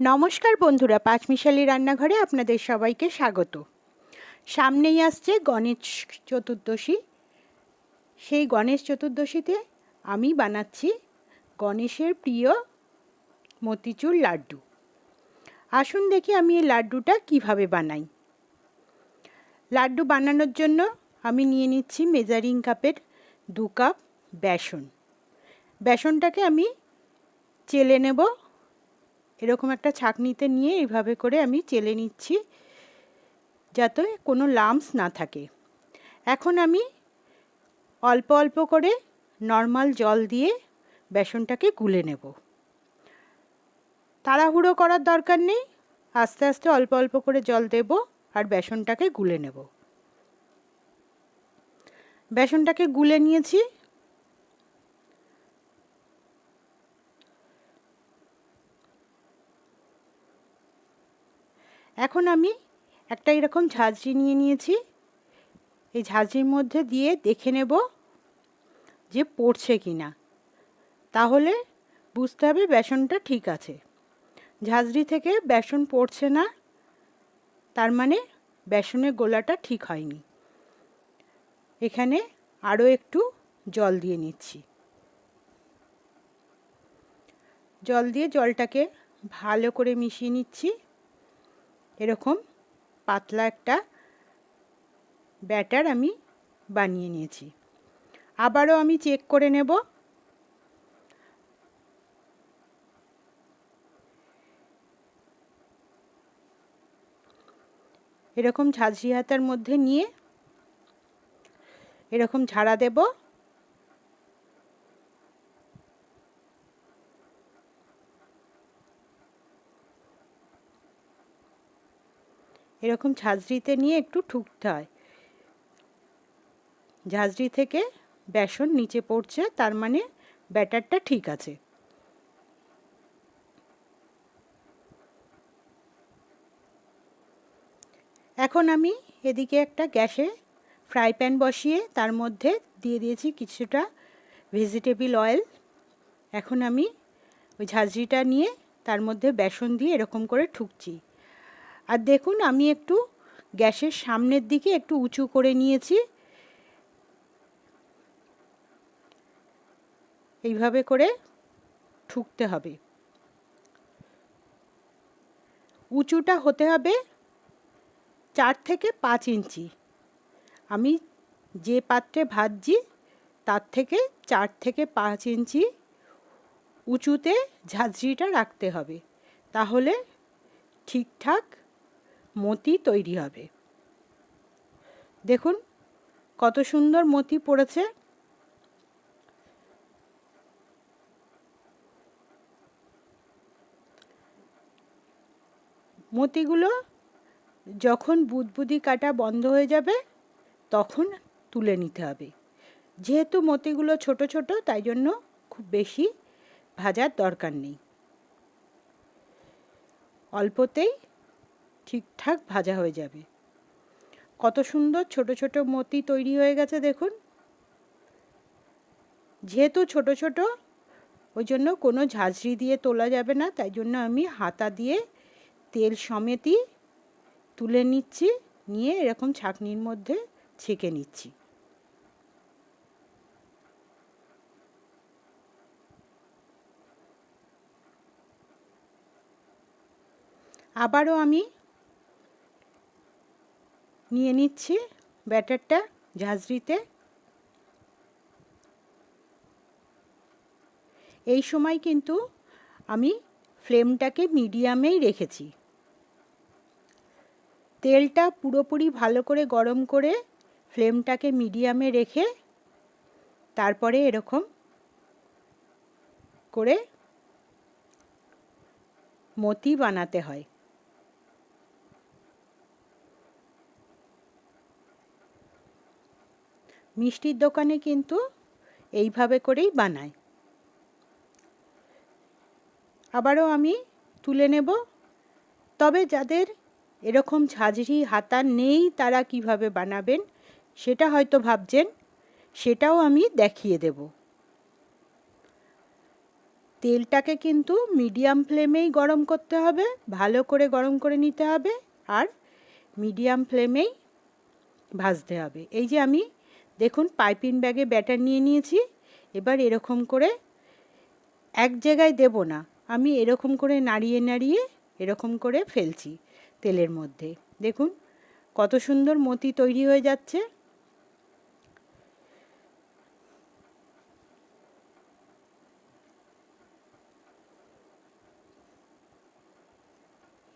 নমস্কার বন্ধুরা, পাঁচমিশালি রান্নাঘরে আপনাদের সবাইকে স্বাগত। সামনেই আসছে গণেশ চতুর্দশী। সেই গণেশ চতুর্দশীতে আমি বানাচ্ছি গণেশের প্রিয় মতিচুর লাড্ডু। আসুন দেখি আমি এই লাড্ডুটা কীভাবে বানাই। লাড্ডু বানানোর জন্য আমি নিয়ে নিচ্ছি মেজারিং কাপের দু কাপ বেসন। বেসনটাকে আমি চেলে নেব এরকম একটা ছাঁকনিতে নিয়ে এইভাবে করে আমি চেলে নিচ্ছি যাতে কোনো লামস না থাকে। এখন আমি অল্প অল্প করে নর্মাল জল দিয়ে বেসনটাকে গুলে নেব। তাড়াহুড়ো করার দরকার নেই, আস্তে আস্তে অল্প অল্প করে জল দেব আর বেসনটাকে গুলে নেব। বেসনটাকে গুলে নিয়েছি এখন আমি একটা এরকম ঝাঁঝরি নিয়ে নিয়েছি। এই ঝাঁঝরির মধ্যে দিয়ে দেখে নেব যে পড়ছে কি না তাহলে বুঝতে হবে বেসনটা ঠিক আছে। ঝাঁঝরি থেকে বেসন পড়ছে না, তার মানে বেসনের গোলাটা ঠিক হয়নি। এখানে আরও একটু জল দিয়ে নিচ্ছি। জল দিয়ে জলটাকে ভালো করে মিশিয়ে নিচ্ছি। এরকম পাতলা একটা ব্যাটার আমি বানিয়ে নিয়েছি। আবারও আমি চেক করে নেব। এরকম ঝাঁঝরি হাতার মধ্যে নিয়ে এরকম ঝাড়া দেব। এরকম ঝাঁঝরিতে নিয়ে একটু ঠুকতে হয়। ঝাঁঝরি থেকে বেসন নিচে পড়ছে, তার মানে ব্যাটারটা ঠিক আছে। এখন আমি এদিকে একটা গ্যাসে ফ্রাই প্যান বসিয়ে তার মধ্যে দিয়ে দিয়েছি কিছুটা ভেজিটেবিল অয়েল। এখন আমি ওই ঝাঁঝরিটা নিয়ে তার মধ্যে বেসন দিয়ে এরকম করে ঠুকছি। আর দেখুন, আমি একটু গ্যাসের সামনের দিকে একটু উঁচু করে নিয়েছি। এইভাবে করে ঠুকতে হবে। উঁচুটা হতে হবে চার থেকে পাঁচ ইঞ্চি। আমি যে পাত্রে ভাজছি, তার থেকে চার থেকে পাঁচ ইঞ্চি উঁচুতে ঝাঁঝরিটা রাখতে হবে। তাহলে ঠিকঠাক মতি তৈরি হবে। দেখুন, কত সুন্দর মতি পড়েছে। মতিগুলো যখন বুদবুদি কাটা বন্ধ হয়ে যাবে, তখন তুলে নিতে হবে। যেহেতু মতিগুলো ছোট ছোট, তাই জন্য খুব বেশি ভাজার দরকার নেই। অল্পতেই ঠিকঠাক ভাজা হয়ে যাবে। কত সুন্দর ছোট ছোট মতি তৈরি হয়ে গেছে দেখুন। যেহেতু ছোট ছোট, ওই জন্য কোনো ঝাঁঝরি দিয়ে তোলা যাবে না, তাই জন্য আমি হাতা দিয়ে তেল সমেতই তুলে নিচ্ছি, নিয়ে এরকম ছাকনির মধ্যে ছেঁকে নিচ্ছি। আবারও আমি নিয়ে নিচ্ছি ব্যাটারটা ঝাঁঝরিতে। এই সময় কিন্তু আমি ফ্লেমটাকে মিডিয়ামেই রেখেছি। তেলটা পুরোপুরি ভালো করে গরম করে ফ্লেমটাকে মিডিয়ামে রেখে তারপরে এরকম করে মতি বানাতে হয়। মিষ্টির দোকানে কিন্তু এইভাবে করেই বানায়। আবারও আমি তুলে নেব। তবে যাদের এরকম ঝাঁঝরি হাতা নেই তারা কীভাবে বানাবেন সেটা হয়তো ভাবছেন, সেটাও আমি দেখিয়ে দেব। তেলটাকে কিন্তু মিডিয়াম ফ্লেমেই গরম করতে হবে, ভালো করে গরম করে নিতে হবে আর মিডিয়াম ফ্লেমেই ভাজতে হবে। এই যে আমি দেখুন, পাইপিং ব্যাগে ব্যাটার নিয়ে নিয়েছি। এবার এরকম করে এক জায়গায় দেব না। আমি এরকম করে নাড়িয়ে নাড়িয়ে এরকম করে ফেলছি তেলের মধ্যে। দেখুন, কত সুন্দর মতি তৈরি হয়ে যাচ্ছে।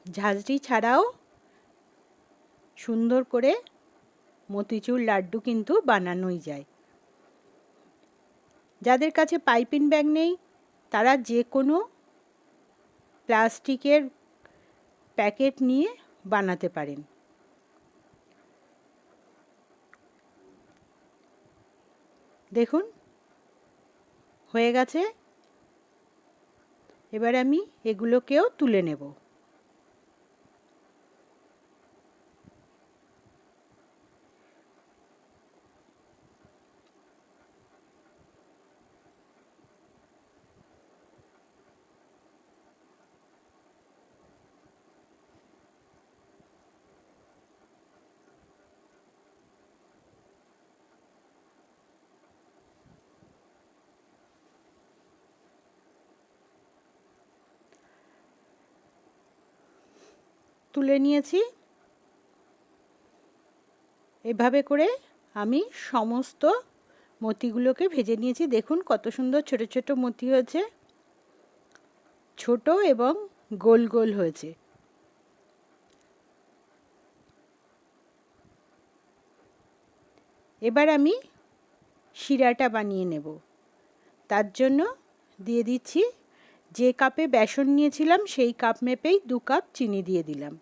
ঝাঁঝরি ছাড়াও সুন্দর করে মতিচুর লাড্ডু কিন্তু বানানোই যায়। যাদের কাছে পাইপিং ব্যাগ নেই, তারা যে কোনো প্লাস্টিকের প্যাকেট নিয়ে বানাতে পারেন। দেখুন, হয়ে গেছে। এবার আমি এগুলোকেও তুলে নেব। তুলে নিয়েছি। এভাবে করে আমি সমস্ত মতিগুলোকে ভেজে নিয়েছি। দেখুন কত সুন্দর ছোট ছোট মতি হয়েছে। ছোট এবং গোল গোল হয়েছে। এবার আমি শিরাটা বানিয়ে নেব। তার জন্য দিয়ে দিচ্ছি যে কাপে বেসন নিয়েছিলাম, সেই কাপ মেপেই দু কাপ চিনি দিয়ে দিলাম।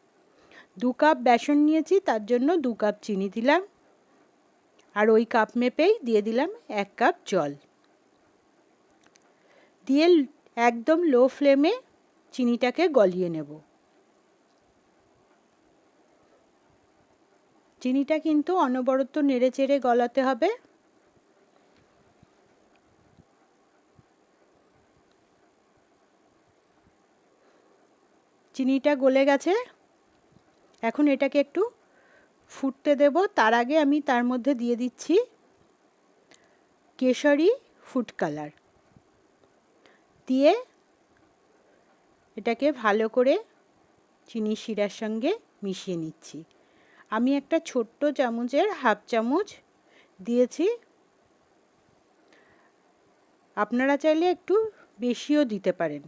দু কাপ বেসন নিয়েছি, তার জন্য দু কাপ চিনি দিলাম। আর ওই কাপ মেপেই দিয়ে দিলাম এক কাপ জল। দিয়ে একদম লো ফ্লেমে চিনিটাকে গলিয়ে নেব। চিনিটা কিন্তু অনবরত নেড়ে চেড়ে গলাতে হবে। চিনিটা গলে গেছে। এখন এটাকে একটু ফুটতে দেব। তার আগে আমি তার মধ্যে দিয়ে দিচ্ছি কেশরি ফুড কালার। দিয়ে এটাকে ভালো করে চিনি শিরার সঙ্গে মিশিয়ে নিচ্ছি। আমি একটা ছোট্ট চামচের হাফ চামচ দিয়েছি। আপনারা চাইলে একটু বেশিও দিতে পারেন।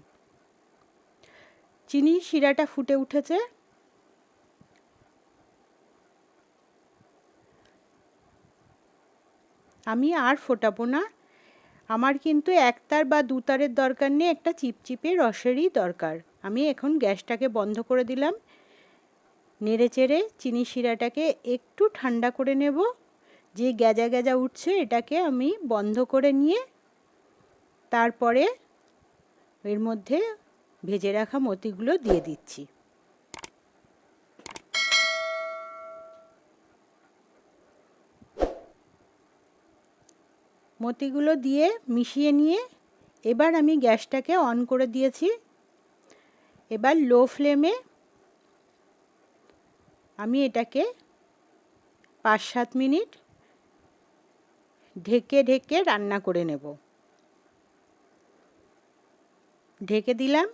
চিনি শিরাটা ফুটে উঠেছে। আমি আর ফোটাবো না। আমার কিন্তু একতার বা দুতারের দরকার নেই, একটা চিপচিপে রসেরই দরকার। আমি এখন গ্যাসটাকে বন্ধ করে দিলাম। নেড়ে চেড়ে চিনি শিরাটাকে একটু ঠান্ডা করে নেব। যে গ্যাজা গ্যাজা উঠছে এটাকে আমি বন্ধ করে নিয়ে তারপরে এর মধ্যে ভেজে রাখা মতিগুলো দিয়ে দিচ্ছি। মতিগুলো দিয়ে মিশিয়ে নিয়ে এবার আমি গ্যাসটাকে অন করে দিয়েছি। এবার লো ফ্লেমে আমি এটাকে পাঁচ সাত মিনিট ঢেকে ঢেকে রান্না করে নেব। ঢেকে দিলাম।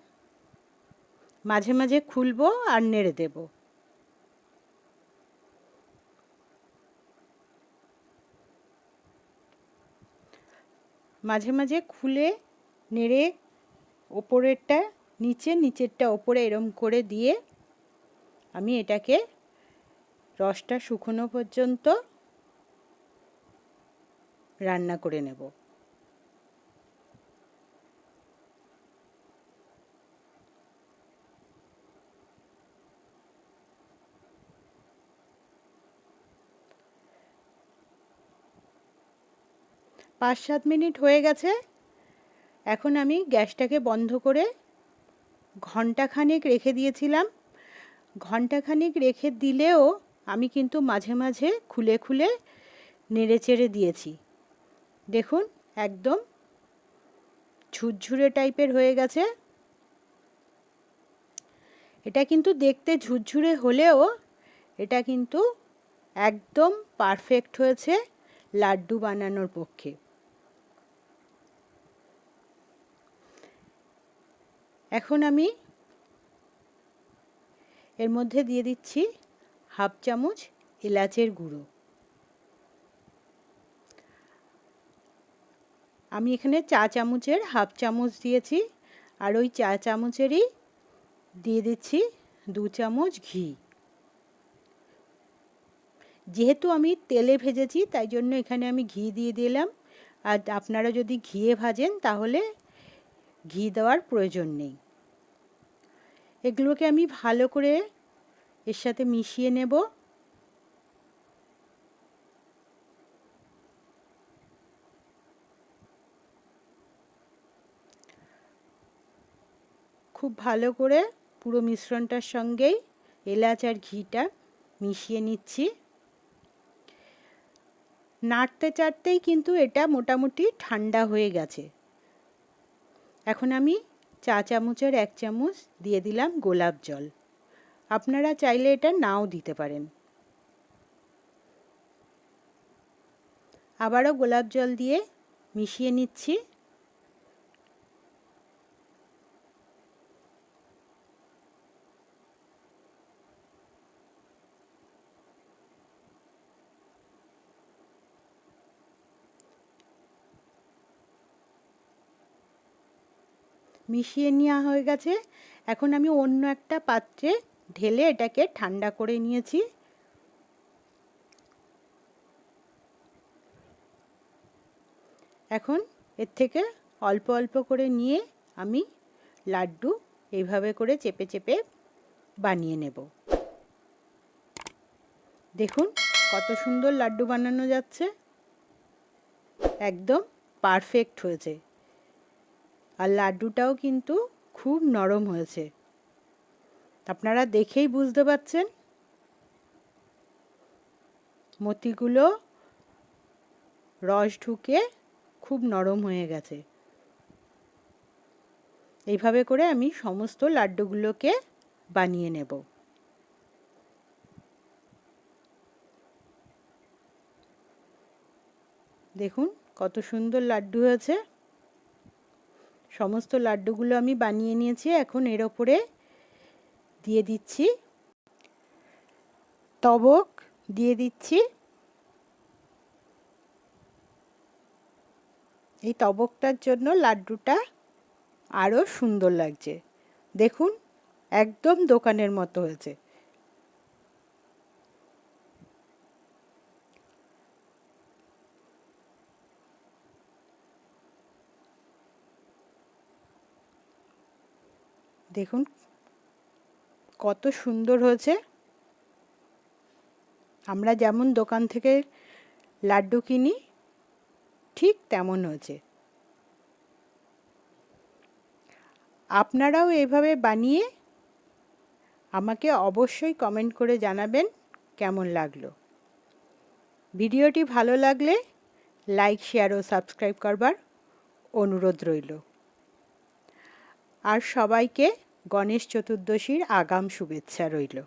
মাঝে মাঝে খুলবো আর নেড়ে দেব। মাঝে মাঝে খুলে, নেড়ে, ওপরেরটা, নিচে, নিচেরটা ওপরে এরম করে দিয়ে আমি এটাকে রসটা শুকনো পর্যন্ত রান্না করে নেব। পাঁচ সাত মিনিট হয়ে গেছে। এখন আমি গ্যাসটাকে বন্ধ করে ঘন্টাখানেক রেখে দিয়েছিলাম। ঘন্টাখানেক রেখে দিলেও আমি কিন্তু মাঝে মাঝে খুলে খুলে নেড়ে চেড়ে দিয়েছি। দেখুন, একদম ঝুরঝুরে টাইপের হয়ে গেছে। এটা কিন্তু দেখতে ঝুরঝুরে হলেও এটা কিন্তু একদম পারফেক্ট হয়েছে লাড্ডু বানানোর পক্ষে। এখন আমি এর মধ্যে দিয়ে দিচ্ছি হাফ চামচ এলাচের গুঁড়ো। আমি এখানে চা চামচের হাফ চামচ দিয়েছি আর ওই চা চামচেরই দিয়ে দিচ্ছি দু চামচ ঘি। যেহেতু আমি তেলে ভেজেছি, তাই জন্য এখানে আমি ঘি দিয়ে দিলাম। আর আপনারা যদি ঘিয়ে ভাজেন, তাহলে ঘি দেওয়ার প্রয়োজন নেই। এগুলোকে আমি ভালো করে এর সাথে মিশিয়ে নেব। খুব ভালো করে পুরো মিশ্রণটার সঙ্গেই এলাচ আর ঘিটা মিশিয়ে নিচ্ছি। নাড়তে চাড়তেই কিন্তু এটা মোটামুটি ঠান্ডা হয়ে গেছে। এখন আমি চা চামচের এক চামচ দিয়ে দিলাম গোলাপ জল। আপনারা চাইলে এটা নাও দিতে পারেন। আবারও গোলাপ জল দিয়ে মিশিয়ে নিচ্ছি। মিশিয়ে নেওয়া হয়ে গেছে। এখন আমি অন্য একটা পাত্রে ঢেলে এটাকে ঠান্ডা করে নিয়েছি। এখন এর থেকে অল্প অল্প করে নিয়ে আমি লাড্ডু এইভাবে করে চেপে চেপে বানিয়ে নেব। দেখুন কত সুন্দর লাড্ডু বানানো যাচ্ছে। একদম পারফেক্ট হয়েছে। আর লাড্ডুটাও কিন্তু খুব নরম হয়েছে। আপনারা দেখেই বুঝতে পারছেন। মতিগুলো রস ঢুকে খুব নরম হয়ে গেছে। এইভাবে করে আমি সমস্ত লাড্ডুগুলোকে বানিয়ে নেব। দেখুন কত সুন্দর লাড্ডু হয়েছে। সমস্ত লাড্ডুগুলো আমি বানিয়ে নিয়েছি। এখন এর ওপরে দিয়ে দিচ্ছি তবক, দিয়ে দিচ্ছি এই তবকটার জন্য লাড্ডুটা আরও সুন্দর লাগছে। দেখুন, একদম দোকানের মতো হয়েছে। দেখুন, কত সুন্দর হয়েছে। আমরা যেমন দোকান থেকে লাড্ডু কিনি, ঠিক তেমন হয়েছে। আপনারাও এভাবে বানিয়ে আমাকে অবশ্যই কমেন্ট করে জানাবেন কেমন লাগল। ভিডিওটি ভালো লাগলে লাইক, শেয়ার ও সাবস্ক্রাইব করবার অনুরোধ রইল। আর সবাইকে গণেশ চতুর্দশীর আগাম শুভেচ্ছা রইল।